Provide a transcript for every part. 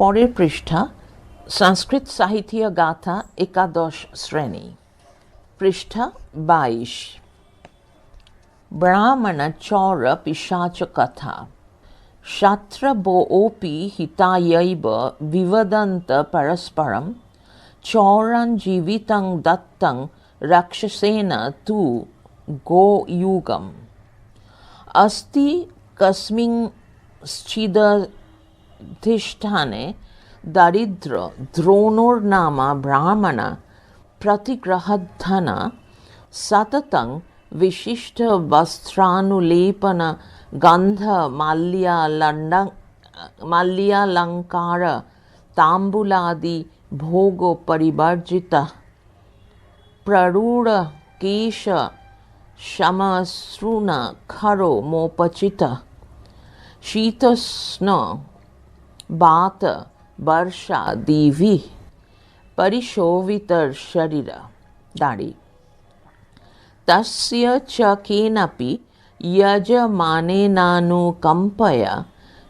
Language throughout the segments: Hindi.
পরের পৃষ্ঠা সংস্কৃত সাহিত্য গাথা একাদশ শ্রেণী পৃষ্ঠা বাইশ ব্রাহ্মণ চৌর পিশাচ কথা शात्रबोऽपि हितायैव विवदन्त परस्परं चौरं जीवितं दत्तं रक्षसेन तु गोयुगम् अस्ति कस्मिंश्चिदधिष्ठाने दरिद्र द्रोणोर्नाम ब्राह्मण प्रतिग्रहधन सततं विशिष्टवस्त्रानुलेपन गन्ध माल्यालण्ड माल्यालङ्कार ताम्बूलादि भोगोपरिवर्जित प्ररूढकेश शमश्रुन खरो मोपचित शीतस्न बात वर्षादिभिः परिशोभितशरीर दाढी। तस्य च केनपि यजमानेनानुकम्पय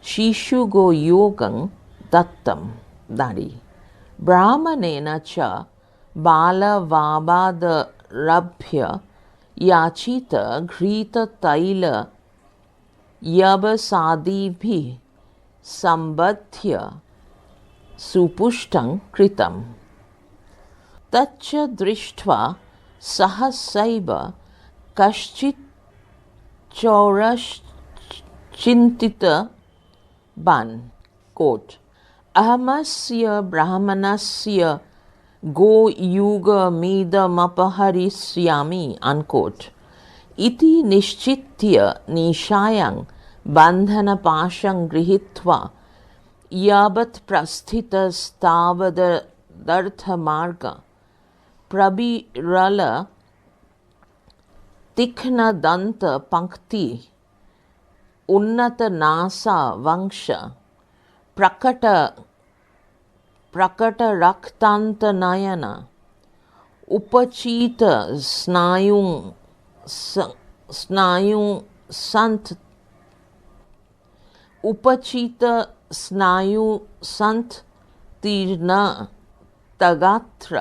शिशुगोयोगं दत्तं दाढी। ब्राह्मणेन च बालवाबादरभ्य याचित घृततैल यवसादिभिः सम्बध्य सुपुष्टं कृतं तच्च दृष्ट्वा सहसैव कश्चित् चौरश्चिन्तितवान् कोट्, अहमस्य ब्राह्मणस्य गोयुगमिदमपहरिष्यामि अन्कोट् इति निश्चित्य निशायां बन्धनपाशं गृहीत्वा यावत् प्रस्थितस्तावदर्थमार्ग प्रविरल तीक्ष्णदंत पंक्ति उन्नत नासा वंश, प्रकट प्रकट रक्तांत नयन उपचित स्नायु स्नायु संत उपचित स्नायु संत तीर्ण तगात्र,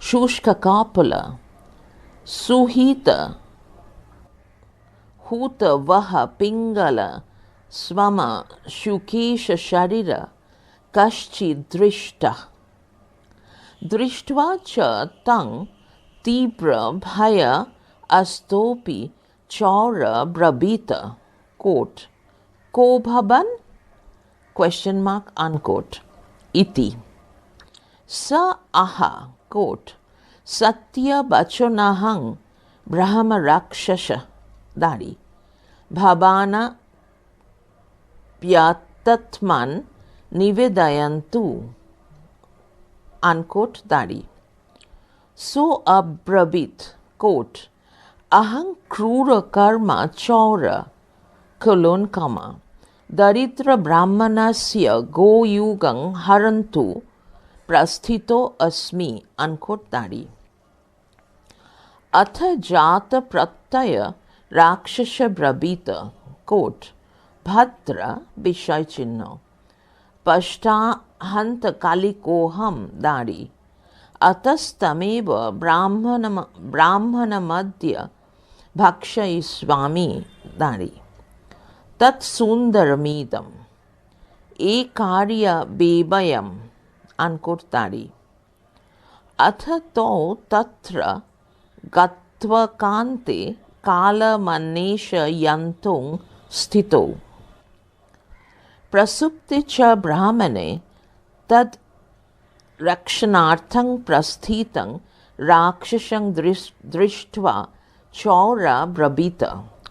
शुष्क कापल, सुहित हूत वह पिंगल, स्वम शुकेश शरीर कश्चिदृष्ट दृष्ट्वा च तं तीव्र भय अस्तोपि चौर ब्रवीत कोट। को भवन क्वेश्चन मार्क अनकोट इति। स आहा कोट सत्यवचनहं ब्रह्मराक्षस दारी। भवान प्यातत्मन् निवेदयन्तु अनकोट दारी। सो अब्रवीत कोट अहं क्रूर कर्म चौर कोलोन कमा दरिद्र ब्राह्मणस्य गोयुगं हरन्तु प्रस्थितो अस्मि अनकोट दारी अथ जात प्रत्यय राक्षस ब्रवीत कोट भद्र विषय चिन्ह पष्टाहंत कालिकोहम दारी अतस्तमेव ब्राह्मण ब्राह्मण मध्य भक्षयिष्यामि दारी तत्सुंदरमीदम एकार्य बेबयम अनकोट दारी अथ तो तत्र गत्वकान्ते कालमन्वेषयन्तुं स्थितौ। प्रसुप्ति च ब्राह्मणे तद् रक्षणार्थं प्रस्थितं राक्षसं दृष्ट्वा चौर ब्रवीत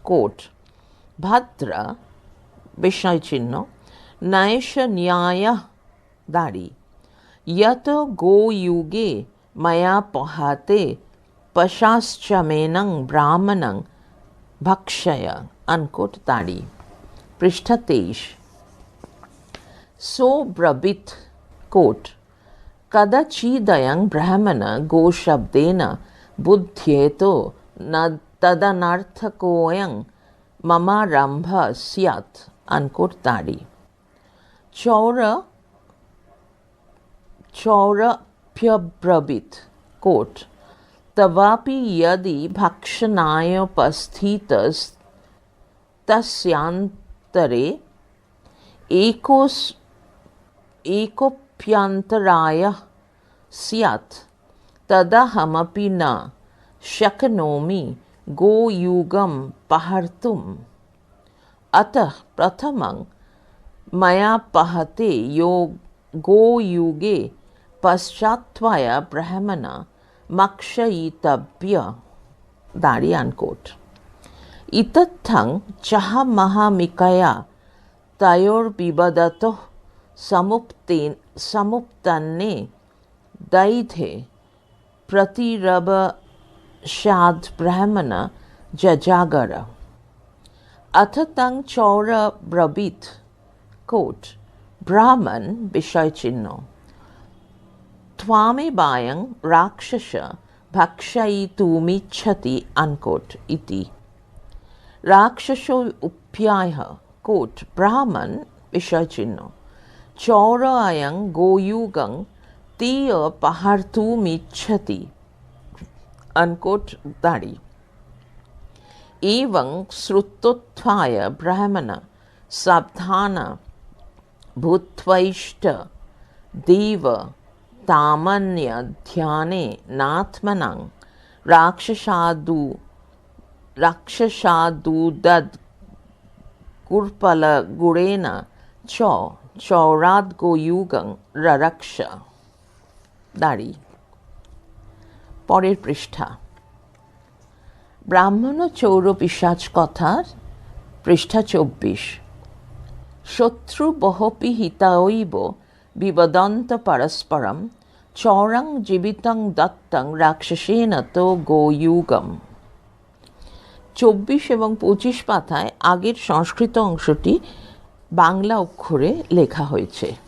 कोट भद्र विषयचिह्न नैश न्याय दारी। यत गोयुगे मया पहाते पशाश्चमेनं ब्राह्मणं भक्षय, अनकोट ताड़ी पृष्ठ तेईस। सो ब्रवीत कोट, कदचिदयं ब्राह्मण गोशब्देन बुध्येतो न तदनर्थकोऽयं ममारम्भ स्यात् अनकोट ताड़ी। चौर चौरभ्यब्रवीत् कोट। तवापि यदि भक्षणायोपस्थितस्तस्यान्तरे एकोस् एकोऽप्यन्तरायः स्यात्, तदहमपि न शक्नोमि। गोयुगं पहर्तुम्। अतः प्रथमं मया पहते यो गोयुगे पश्चात्त्वय ब्रह्मण मक्षयितव्य। दारि अनकोट इतत्थं चह महामिकया तयोर्बिबदतोः समुप्तेन समुप्तन्ने दैधे प्रतिरवशाद् ब्राह्मण जजागर अथ तं चौर ब्रवीत कोट ब्राह्मण विषय चिन्ह त्वामेवायं राक्षस भक्षयितुमिच्छति अनकोट इति राक्षसो उप्यायः कोट ब्राह्मण विषय चिन्ह चौर अयं गोयुगं तीय पहर्तुमिच्छति अनकोट दाढ़ी एवं श्रुतोत्थाय ब्राह्मण सावधान भूत्वैष्ट देव तामन्य ध्याने नात्मनं राक्षसादु राक्षसादुदद् कुर्पलगुणेन च चौराद्गोयुगं ररक्ष दाढ़ी পরের পৃষ্ঠা। ব্রাহ্মণ চৌর পিসাচ কথার পৃষ্ঠা চব্বিশ। শত্রু বহপি হিতায়ৈব বিবদন্ত পরস্পরম, চৌরং জীবিতং দত্তং রাক্ষসেন তো গোয়ুগম। চব্বিশ এবং পঁচিশ পাতায় আগের সংস্কৃত অংশটি বাংলা অক্ষরে লেখা হয়েছে।